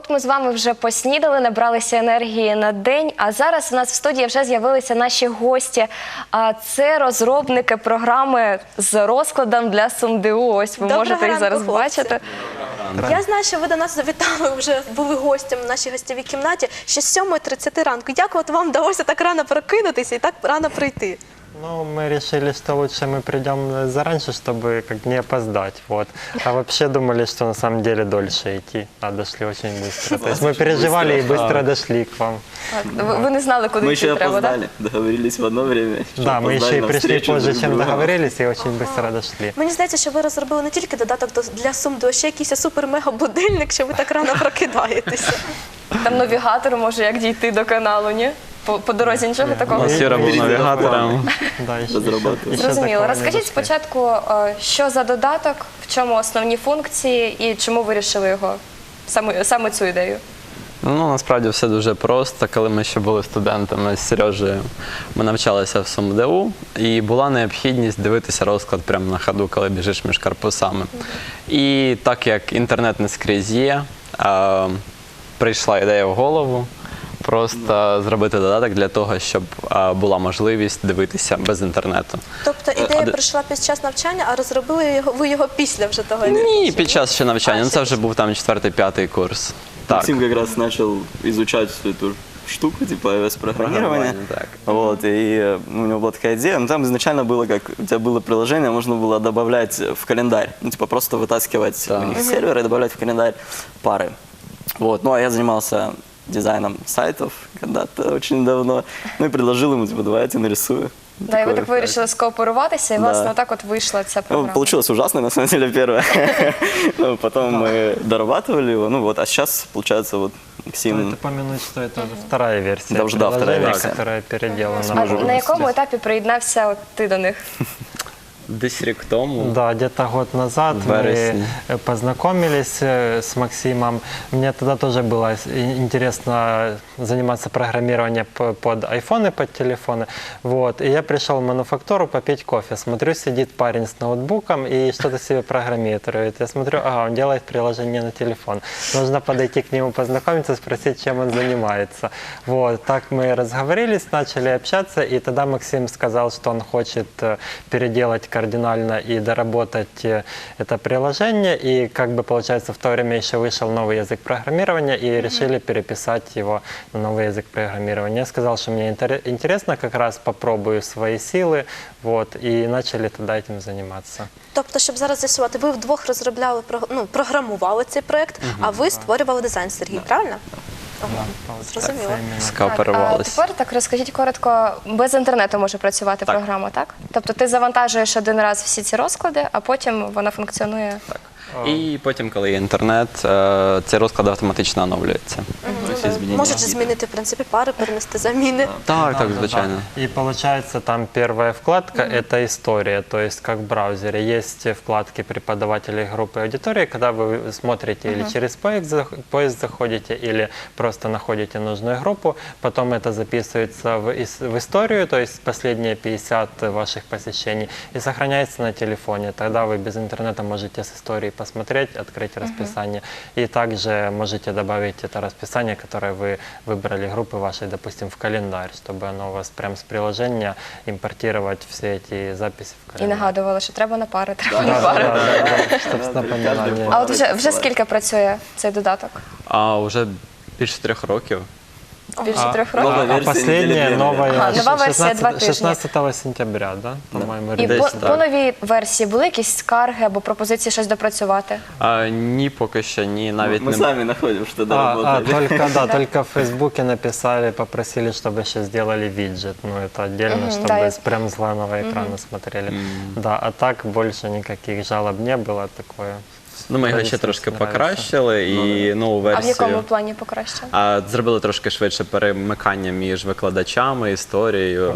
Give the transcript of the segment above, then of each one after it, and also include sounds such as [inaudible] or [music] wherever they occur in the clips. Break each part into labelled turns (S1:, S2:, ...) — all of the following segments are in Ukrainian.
S1: От ми з вами вже поснідали, набралися енергії на день. А зараз у нас в студії вже з'явилися наші гості. А це розробники програми з розкладом для СумДУ. Ось ви
S2: Доброго
S1: можете їх зараз
S2: хлопці.
S1: бачити.
S2: Я знаю, що ви до нас завітали, вже були гостем в нашій гостєвій кімнаті ще з 7.30 ранку. Як от вам вдалося так рано прокинутися і так рано прийти?
S3: Ну, мы решили, что лучше мы придем зараньше, чтобы как не опоздать. Вот. А вообще думали, что на самом деле дольше идти, а дошли очень быстро. То есть мы переживали и быстро дошли к вам.
S1: А, Ви, ви не знали, куди
S4: Мы
S1: йти
S4: еще
S1: треба, так?
S4: опоздали, договорились в одно время. еще
S3: Да, мы
S4: опоздали
S3: еще и
S4: на
S3: пришли
S4: встречу
S3: позже,
S4: друг
S3: чем
S4: друга.
S3: договорились, и очень быстро дошли.
S2: Мені здається, що ви розробили не тільки додаток до- для сумду, а ще якийсь супер-мега-будильник, що ви так рано прокидаєтеся.
S1: Там навігатор може як дійти до каналу, ні? По, по дорозі нічого такого.
S3: Ну,
S5: Сіра був навігатором. [laughs]
S3: Да,
S1: Зрозуміло.
S3: такого не
S1: Розкажіть спочатку, е, що за додаток, в чому основні функції і чому вирішили його саме, саме цю ідею?
S5: Ну насправді все дуже просто. Коли ми ще були студентами з Сережею, ми навчалися в СумДУ, і була необхідність дивитися розклад прямо на ходу, коли біжиш між корпусами. І так як інтернет не скрізь є, е, прийшла ідея в голову. Просто зробити додаток для того, щоб е, була можливість дивитися без інтернету.
S2: Тобто ідея
S5: а де-
S2: прийшла під час навчання, а розробили його, ви його після вже того.
S5: Ні, під час ще навчання.
S2: А,
S5: Ну
S2: ще
S5: це вже був там четвертий-п'ятий курс. Так.
S4: Максим как раз начал изучать всю эту штуку, типа iOS-программирования.
S5: Программирование, так.
S4: Вот, и э, у него была такая идея. Ну, там изначально было, как у тебя было приложение, можно было добавлять в календарь. Ну, типа просто вытаскивать
S5: Да.
S4: у них сервер и добавлять в календарь пары. Вот, ну, а я занимался дизайном сайтов когда-то очень давно. Ну, и предложил ему, типа, давайте нарисую.
S1: Да, і ви
S4: Такой
S1: так вирішили скооперуватися, і
S4: Да.
S1: власне отак от вийшла ця
S4: Ну,
S1: програма.
S4: получилось ужасно, на самом деле, первое. [laughs] Ну, Потом мы дорабатывали его. Ну вот, а сейчас, получается, вот Максим...
S3: Стоит упомянуть, что это уже вторая версия
S4: Да, уже да, вторая
S3: приложения,
S4: версия.
S3: которая переделана.
S1: А
S3: полностью.
S1: на якому етапі приєднався от ти до них? [laughs]
S5: Десь рік тому.
S3: Да, где-то год назад
S5: В вересне.
S3: мы познакомились с Максимом. Мне тогда тоже было интересно заниматься программированием под айфоны, под телефоны. Вот. И я пришел в мануфактуру попить кофе. Смотрю, сидит парень с ноутбуком и что-то себе программирует. Я смотрю, ага, он делает приложение на телефон. Нужно подойти к нему, познакомиться, спросить, чем он занимается. Вот. Так мы разговорились, начали общаться, и тогда Максим сказал, что он хочет переделать кардинально и доработать э, это приложение. И как бы получается в то время еще вышел новый язык программирования и решили переписать его на новый язык программирования. Я сказал, что мне интере- интересно, как раз попробую свои силы, вот, и начали тогда этим заниматься.
S2: Тобто, щоб зараз з'ясувати, ви вдвох розробляли про- ну, програмували цей проект, а ви створювали дизайн Сергій, правильно? Зрозуміло.
S3: Так,
S5: Скооперувалися.
S1: тепер так розкажіть коротко, без інтернету може працювати
S5: Так.
S1: програма, так? Тобто ти завантажуєш один раз всі ці розклади, а потім вона функціонує.
S5: І потім, коли є інтернет, е, цей розклад автоматично оновлюється.
S4: То есть изменения
S2: Можете
S4: какие-то.
S2: змінити в принципі пари, перенести заміни.
S5: Так, так,
S3: Да,
S5: звичайно.
S3: да. И получается там первая вкладка это история, то есть как в браузере есть вкладки преподавателей группы аудитории, когда вы смотрите или через поиск, зах- поиск заходите, или просто находите нужную группу, потом это записывается в, ис- в историю, то есть последние 50 ваших посещений, и сохраняется на телефоне. Тогда вы без интернета можете с истории посмотреть, открыть расписание, и также можете добавить это расписание, которое вы выбрали группы вашей, допустим, в календарь, чтобы оно у вас прям с приложения импортировать все эти записи в
S1: І
S3: календарь.
S1: нагадувала, що треба на пари, треба
S3: Да,
S1: на
S3: да,
S1: пари.
S3: да, да, да, чтоб с напоминанием.
S1: А от вже, вже скільки працює цей додаток?
S5: А вже більше трьох років.
S1: Більше
S3: А-
S1: трьох
S4: Нова
S1: років?
S3: А
S4: версия
S3: последняя
S4: недели две,
S3: новая
S1: Ага, нова версия два
S3: 16,
S1: тижні.
S3: 16 сентября, да, по-моему,
S1: І
S5: Десь
S1: по,
S5: так.
S1: по новій версії були якісь скарги або пропозиції щось допрацювати?
S5: А, ні, поки що ні, навіть
S4: Мы
S5: не
S4: сами находим, что
S3: А, а,
S4: доработали.
S3: только, да, только в Фейсбуке написали, попросили, чтобы еще сделали виджет. Ну, это отдельно,
S1: Мгм,
S3: чтобы
S1: да, я-
S3: с прям с главного экрана смотрели. Да, а так больше никаких жалоб не было такое.
S5: Ну, ми його
S3: Мені
S5: ще
S3: це
S5: трошки
S3: нравиться.
S5: покращили і нову
S1: А в якому
S5: версію.
S1: плані покраще?
S5: А, зробили трошки швидше перемикання між викладачами, історією,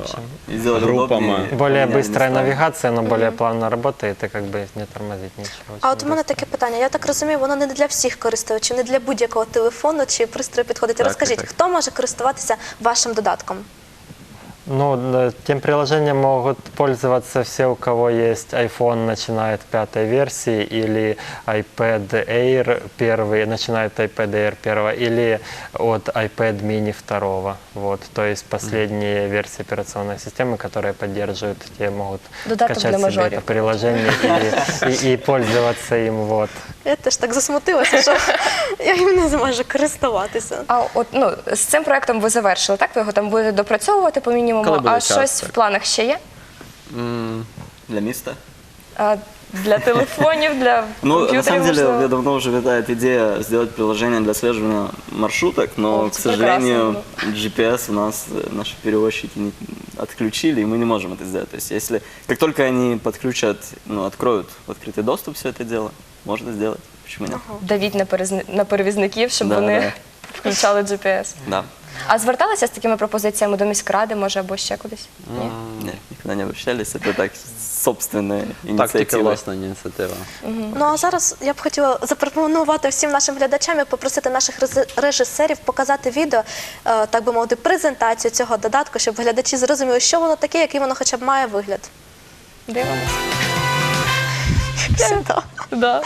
S4: И сделали
S5: группами.
S4: удобнее,
S3: Более
S4: поменяли
S3: быстрая
S4: местами.
S3: навигация, но более плавно работает и как бы не тормозит ничего.
S2: А
S3: очень
S2: от у мене
S3: быстро.
S2: таке питання. Я так розумію, воно не для всіх користувачів, не для будь-якого телефону чи пристрою підходить.
S5: Так,
S2: Розкажіть,
S5: так, так.
S2: хто може користуватися вашим додатком?
S3: Ну, э, тем приложением могут пользоваться все, у кого есть iPhone, начиная от пятой версии, или iPad Air первый, начиная от iPad Air первого, или от iPad mini второго. Вот, то есть последние версии операционной системы, которые поддерживают, те могут
S1: Додаток
S3: качать
S1: для
S3: себе
S1: мажорів.
S3: это приложение и, [laughs] и- и пользоваться им. Вот. [laughs]
S2: Я теж так засмутилася, що я їм не зможу користуватися.
S1: А от ну з цим проектом ви завершили, так? Ви його там будете допрацьовувати по мінімуму,
S5: Коли буде
S1: а
S5: час,
S1: щось
S5: так.
S1: в планах ще є?
S5: М,
S4: Для Миста.
S1: А, для телефонів, для
S4: Ну, на
S1: комп'ютерів,
S4: самом деле,
S1: можливо?
S4: у меня давно уже витает идея сделать приложение для отслеживания маршруток, но,
S1: О,
S4: к
S1: это
S4: сожалению, GPS у нас, э, наши перевозчики не отключили, и мы не можем это сделать. То есть, если, как только они подключат, ну, откроют в открытый доступ все это дело, можно сделать. Почему нет?
S1: давіть на, перезн- на перевізників, щоб
S4: Да,
S1: вони
S4: да.
S1: включали GPS.
S4: Да.
S1: А зверталися з такими пропозиціями до міськради, може, або ще кудись? Ні.
S4: Нет, никогда не обращались. Это так, собственная
S5: Так, тільки
S4: инициатива.
S5: власна ініціатива.
S2: Ну а зараз я б хотіла запропонувати всім нашим глядачам і попросити наших рези- режисерів показати відео, е, так би мовити, презентацію цього додатку, щоб глядачі зрозуміли, що воно таке, який воно хоча б має вигляд.
S1: Дивимось.
S2: Все, так.
S1: Да.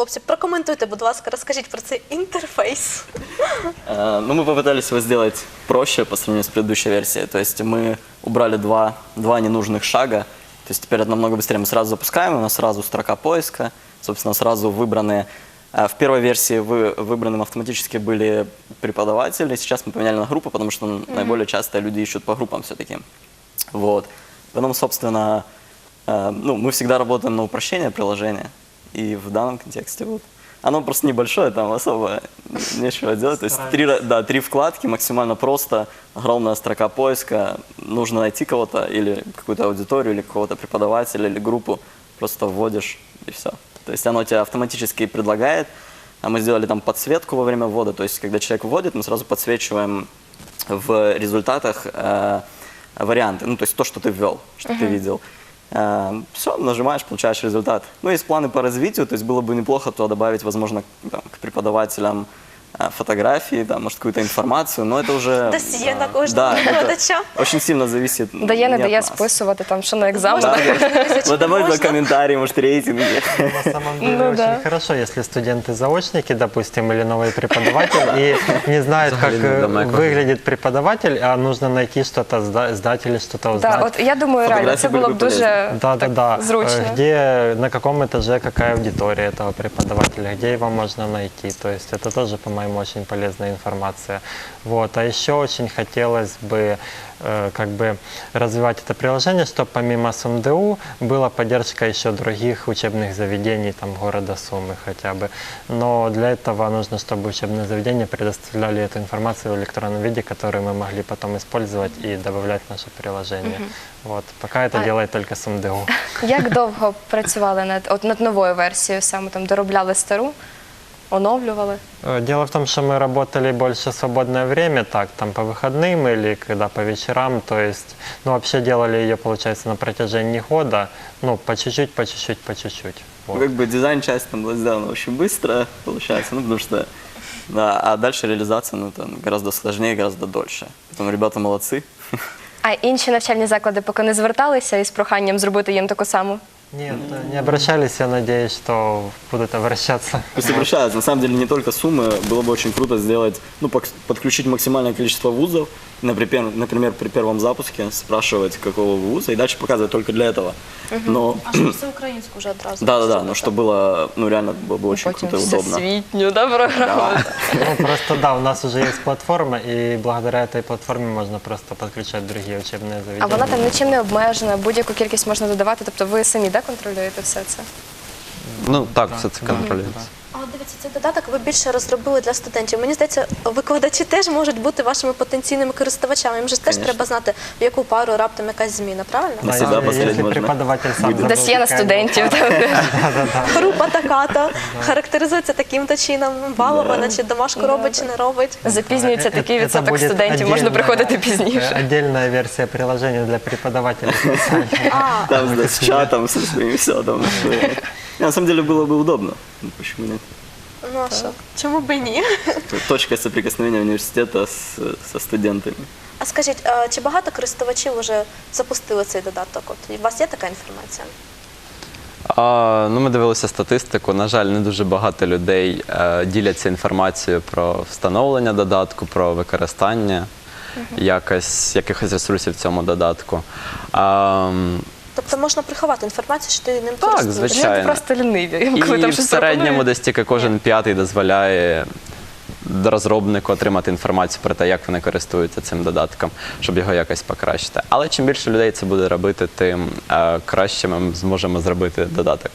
S2: хлопці, прокоментуйте, будь ласка, розкажіть про цей інтерфейс.
S4: Э, Ну, мы попытались его сделать проще по сравнению с предыдущей версией. То есть мы убрали два, два ненужных шага. То есть теперь это намного быстрее. Мы сразу запускаем, у нас сразу строка поиска. Собственно, сразу выбраны... э, В первой версии вы, выбранным автоматически были преподаватели. Сейчас мы поменяли на группы, потому что м, наиболее часто люди ищут по группам все-таки. Вот. Потом, собственно, э, ну, мы всегда работаем на упрощение приложения. И в данном контексте вот оно просто небольшое, там особо нечего делать. То есть три, да, три вкладки, максимально просто, огромная строка поиска. Нужно найти кого-то или какую-то аудиторию, или какого-то преподавателя, или группу. Просто вводишь и все. То есть оно тебе автоматически предлагает. А мы сделали там подсветку во время ввода. То есть когда человек вводит, мы сразу подсвечиваем в результатах э, варианты. Ну, то есть то, что ты ввел, что ты видел. все, нажимаешь, получаешь результат. Ну, есть планы по развитию, то есть было бы неплохо туда добавить, возможно, там, к преподавателям э, фотографии, там, может, какую-то информацию, но это уже...
S2: Досьє на кожного
S4: Да, это
S2: викладача.
S4: очень сильно зависит
S1: Дає, не
S4: не от
S1: дає
S4: нас.
S1: списувати там, що на
S4: Да,
S1: екзаменах.
S4: да. Вот там можно
S2: Можно.
S4: комментарии, может, рейтинги. [laughs]
S3: На самом деле
S1: Ну
S3: очень
S1: да.
S3: хорошо, если студенты-заочники, допустим, или новый преподаватель, и не знают, как
S5: Взагалі не
S3: э,
S5: далеко.
S3: выглядит преподаватель, а нужно найти что-то, сда- сдать или что-то узнать.
S1: Да, от я думаю, реально це
S4: Фотографії
S1: було б
S4: були б
S1: дуже
S3: Да, да,
S1: так,
S3: да.
S1: зручно.
S3: Э, Где, на каком этаже какая аудитория этого преподавателя, где его можно найти. То есть это тоже, по-моему, очень полезная информация. Вот. А еще очень хотелось бы э, как бы развивать это приложение, чтобы помимо СумДУ была поддержка еще других учебных заведений там города Сумы хотя бы. Но для этого нужно, чтобы учебные заведения предоставляли эту информацию в электронном виде, которую мы могли потом использовать и добавлять в наше приложение. Вот. Пока это
S1: А-
S3: делает только СумДУ. [laughs]
S1: Як довго працювали над от над новою версією, саме там доробляли стару, оновлювали?
S3: Э, Дело в том, что мы работали больше в свободное время, так, там по выходным или когда по вечерам, то есть, ну, вообще делали ее, получается, на протяжении года, ну, по чуть-чуть, по чуть-чуть, по чуть-чуть.
S4: Ну,
S3: Вот.
S4: как бы дизайн-часть там была сделана очень быстро, получается, ну, потому что, да, а дальше реализация, ну, там, гораздо сложнее, гораздо дольше. Поэтому ребята молодцы.
S1: А інші навчальні заклади поки не зверталися із проханням зробити їм таку саму
S3: Нет, не обращались, я надеюсь, что будут обращаться.
S4: Пусть обращаются. На самом деле не только суммы, было бы очень круто сделать, ну, пок- подключить максимальное количество вузов, например, например, при первом запуске спрашивать, какого вы вуза, и дальше показывать только для этого. Но,
S2: А щоб все українську вже одразу.
S4: да-да-да, но чтобы было, ну, реально было бы очень
S1: Потім
S4: круто и удобно.
S1: всесвітню да, програму.
S3: Ну, просто да, у нас уже есть платформа, и благодаря этой платформе можно просто подключать другие учебные
S1: А
S3: заведения.
S1: вона там нічим не обмежена, будь-яку кількість можна додавати. Тобто ви самі да, контролюєте все це?
S5: Ну так, все це контролюється.
S2: А от дивіться, цей додаток ви більше розробили для студентів. Мені здається, викладачі теж можуть бути вашими потенційними користувачами. Їм же ж теж
S4: Конечно.
S2: треба знати, в яку пару раптом якась зміна, правильно? [laughs]
S4: На
S3: Да,
S4: себя
S3: если,
S4: посмотреть
S3: если
S4: можно.
S3: преподаватель сам забыл,
S1: Досьє на
S3: какая-
S1: студентів.
S2: Група така-то [laughs] характеризується таким-то чином, балована, чи домашку робить, чи не робить.
S1: Запізнюється
S3: Э,
S1: такий
S3: это
S1: відсоток
S3: будет
S1: студентів, можна
S3: отдельная-
S1: приходити
S3: э,
S1: пізніше.
S3: Отдельная версия приложения для преподавателей.
S2: А, [laughs]
S4: Там да, с чатом, со своими все там. что- На самом деле было бы удобно. Ну, Почему нет?
S2: ну а що? Чому б і ні?
S4: Точка соприкосновения университета с, со студентами.
S2: А скажіть, а чи багато користувачів вже запустили цей додаток? От у вас є така інформація?
S5: А, ну, ми дивилися статистику. На жаль, не дуже багато людей е, діляться інформацією про встановлення додатку, про використання якось, якихось ресурсів в цьому додатку. А, м,
S2: Тобто можна приховати інформацію, що ти ним
S5: Так,
S2: користуєшся?
S5: звичайно.
S1: Люди просто ліниві. Коли
S5: і
S1: там
S5: в
S1: щось
S5: середньому
S1: пропонують.
S5: десь тільки кожен п'ятий дозволяє розробнику отримати інформацію про те, як вони користуються цим додатком, щоб його якось покращити. Але чим більше людей це буде робити, тим е, краще ми зможемо зробити додаток.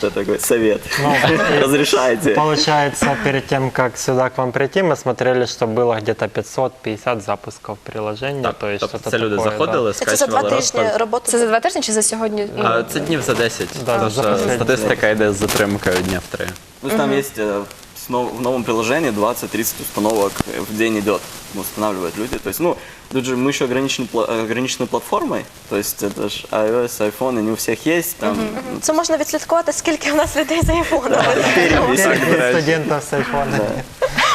S4: Это такой совет.
S3: Ну, [laughs]
S4: Разрешаете.
S3: Получается, перед тем, как сюда к вам прийти, мы смотрели, что было где-то 550 запусков приложения. то есть
S5: тобто
S3: что-то
S5: це люди
S3: такое,
S5: заходили,
S2: Це за два
S5: скачували
S2: тижні
S5: розклад.
S2: роботи.
S1: Це за два тижні чи за сьогодні? Ну,
S5: А, Це днів за 10,
S3: Да,
S5: тож
S3: за
S5: е,
S3: последні
S5: статистика йде з затримкою дня в три.
S4: То есть там есть э, с нов- в новом приложении 20-30 установок э, в день идет, ну, устанавливают люди. То есть, ну, тут же мы еще ограничены, пла- ограничены платформой, то есть это же iOS, iPhone, и не у всех есть, там,
S2: Це можна відслідкувати, скільки у нас людей за айфоном.
S3: Перед студентов с айфона.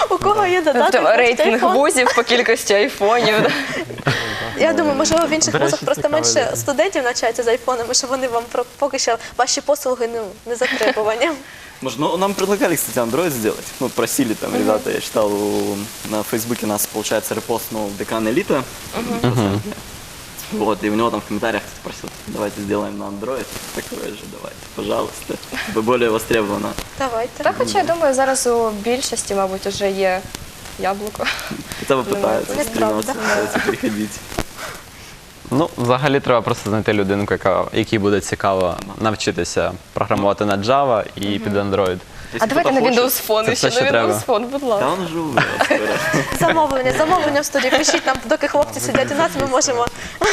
S2: У кого є додаток?
S1: Тобто
S2: значить,
S1: рейтинг
S2: айфон.
S1: вузів по кількості айфонів. да.
S2: Я думаю, можливо, в інших
S3: До речі,
S2: вузах просто
S3: цікавий
S2: менше
S3: досвід.
S2: студентів навчаються з айфонами, що вони вам про поки що ваші послуги ну, не затребувані.
S4: Может, ну, нам предлагали, кстати, Android сделать. Ну, просили там ребята, я читал у- на Фейсбуке нас, получается, репостнул декан Элита. Вот, и у него там в комментариях кто-то просил, давайте сделаем на Android. Такое же, давайте, пожалуйста. Чтобы более востребовано.
S2: Давайте.
S1: Та хоча я думаю, зараз у більшості, мабуть, вже є яблуко.
S4: Хотя бы пытаются
S2: Нет,
S5: Ну, взагалі треба просто знайти людинку, яка, якій буде цікаво навчитися програмувати на Java і під Android.
S1: А давайте на Windows Phone
S5: Це
S1: ще
S5: все,
S1: на
S5: що треба.
S1: Windows Phone, будь ласка. [laughs]
S4: он уже.
S2: Замовлення, замовлення в студії. Пишіть нам, доки хлопці сидять у нас, ми можемо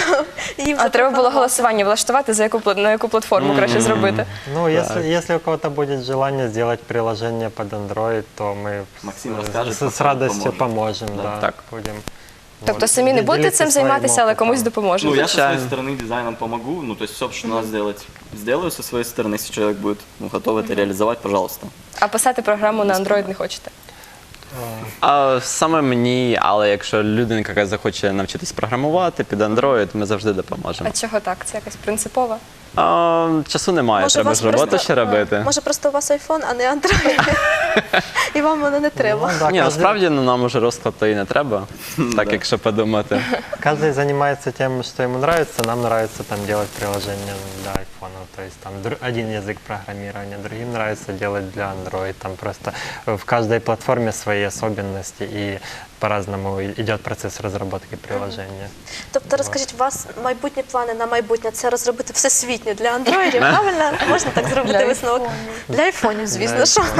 S2: [laughs] їм
S1: А треба було
S2: запропонувати.
S1: голосування влаштувати, за яку пла- на яку платформу краще зробити.
S3: Ну, если, если у кого-то будет желание сделать приложение под Android, то мы
S4: Максим
S3: с-
S4: расскажет,
S3: с, с радостью
S4: поможем.
S3: поможем.
S4: Да.
S3: Да,
S5: Так.
S3: будем.
S1: Тобто
S3: вот,
S1: самі не будете
S3: делиться
S1: цим
S3: своим
S1: займатися, але
S3: опытом.
S1: комусь допоможете.
S4: Ну, я со своей
S5: Звичайно.
S4: стороны дизайном помогу. Ну, то есть все, что надо сделать, сделаю со своей стороны. Если человек будет ну, готов это реализовать, пожалуйста.
S1: А писати програму на Android не хочете.
S5: А саме мені, але якщо людинка яка захоче навчитись програмувати під Android, ми завжди допоможемо.
S1: А чого так? Це якось принципово.
S5: А, часу немає,
S2: Може, у
S5: треба
S2: вас
S5: ж роботу
S2: просто-
S5: ще робити.
S2: Може, просто у вас айфон, а не Android. І вам воно не треба.
S3: Ну, да,
S5: Ні,
S3: каждый-
S5: насправді ну, нам уже розклад то і не треба, так якщо подумати.
S3: Каждый занимается тем, что ему нравится. Нам нравится там делать приложения для айфона. То есть там дру- один язык программирования, другим нравится делать для Android. Там просто в каждой платформе свои особенности и по-разному идет процесс разработки приложения.
S2: Тобто, розкажіть, у вас майбутні плани на майбутнє це розробити всесвітньо для андроїдів, правильно? [laughs] Можна так зробити висновок? Для айфонів, звісно, що. [laughs]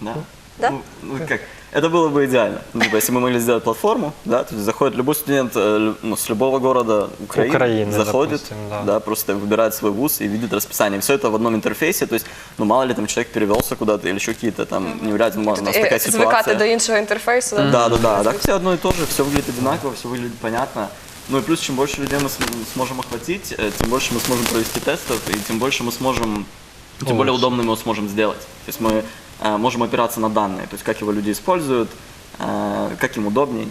S4: Да.
S2: Да?
S4: Ну, ну, как? Это было бы идеально. Ну, типа, если мы могли сделать платформу, да, то есть заходит любой студент э, ну, с любого города Украины,
S3: Украины,
S4: заходит,
S3: допустим, да.
S4: просто выбирает свой вуз и видит расписание. Все это в одном интерфейсе, то есть, ну, мало ли там человек перевелся куда-то или еще какие-то там невероятно, у нас такая
S1: Е, Звикати
S4: ситуация.
S1: до іншого інтерфейсу.
S4: Да, да, да. Так все одно и то же, все выглядит одинаково, все выглядит понятно. Ну и плюс, чем больше людей мы см- сможем охватить, э, тем больше мы сможем провести тестов, и тем больше мы сможем, тем более удобно мы его сможем сделать. То есть мы э, можем опираться на данные, то есть как его люди используют, э, как им удобней,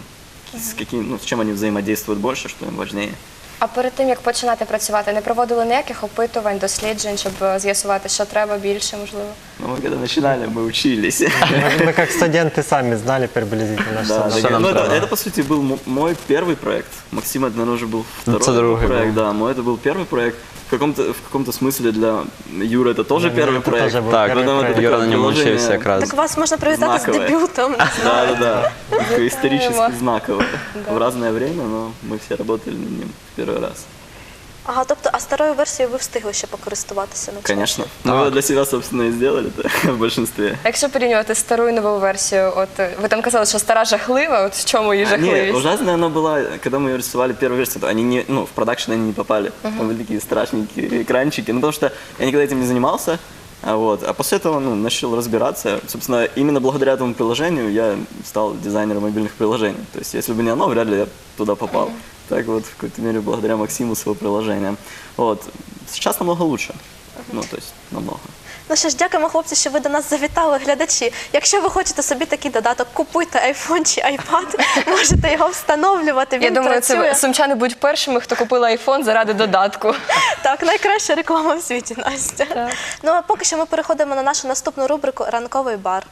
S4: с, каким, ну, с чем они взаимодействуют больше, что им важнее.
S1: А перед тим як починати працювати, не проводили ніяких опитувань, досліджень, щоб е, з'ясувати, що треба більше, можливо.
S4: Но мы когда начинали, мы учились.
S3: Мы, мы как студенты сами знали приблизительно, что
S4: Да,
S3: нам
S4: да,
S5: Что нам
S4: ну, это, это, по сути, был мо- мой первый проект. Максим, это, наверное, уже был второй
S5: это другой
S4: проект.
S5: был.
S4: Да, мой это был первый проект. В каком-то, в каком-то смысле для Юры это тоже
S3: меня
S4: первый
S3: это
S4: проект.
S3: тоже был
S5: Так,
S3: первый
S4: потом это
S3: проект.
S5: Юра на
S4: приложение.
S5: вчився якраз.
S2: Так вас можна привітати з
S4: Знакове.
S2: дебютом. [laughs]
S4: Да, да, да. Исторически знаковое. В разное время, но мы все работали над ним в первый раз.
S2: Ага, тобто, а старою версією ви встигли ще покористуватися на
S4: Конечно. Мы его для себя, собственно, и сделали в большинстве.
S1: А Якщо порівнювати стару і нову версію, от е, ви там казали, що стара жахлива, от в чому її
S4: Не,
S1: жахливість?
S4: ужасная она была, когда мы ее рисовали первую версию, то они не, ну, в продакшн они не попали. Там были такие страшненькие экранчики. Ну, потому что я никогда этим не занимался. А, вот. а после этого ну, начал разбираться. Собственно, именно благодаря этому приложению я стал дизайнером мобильных приложений. То есть, если бы не оно, вряд ли я туда попал. Так вот, в какой-то мере, благодаря Максиму с его приложением. Вот. Сейчас намного лучше. Ну, то есть, намного.
S2: Ну що ж, дякуємо, хлопці, що ви до нас завітали, глядачі. Якщо ви хочете собі такий додаток, купуйте iPhone чи iPad, [laughs] можете його встановлювати. Він
S1: Я думаю,
S2: працює.
S1: це сумчани будуть першими, хто купив айфон заради додатку. [laughs]
S2: Так, найкраща реклама в світі, Настя. Ну а поки що ми переходимо на нашу наступну рубрику Ранковий бар.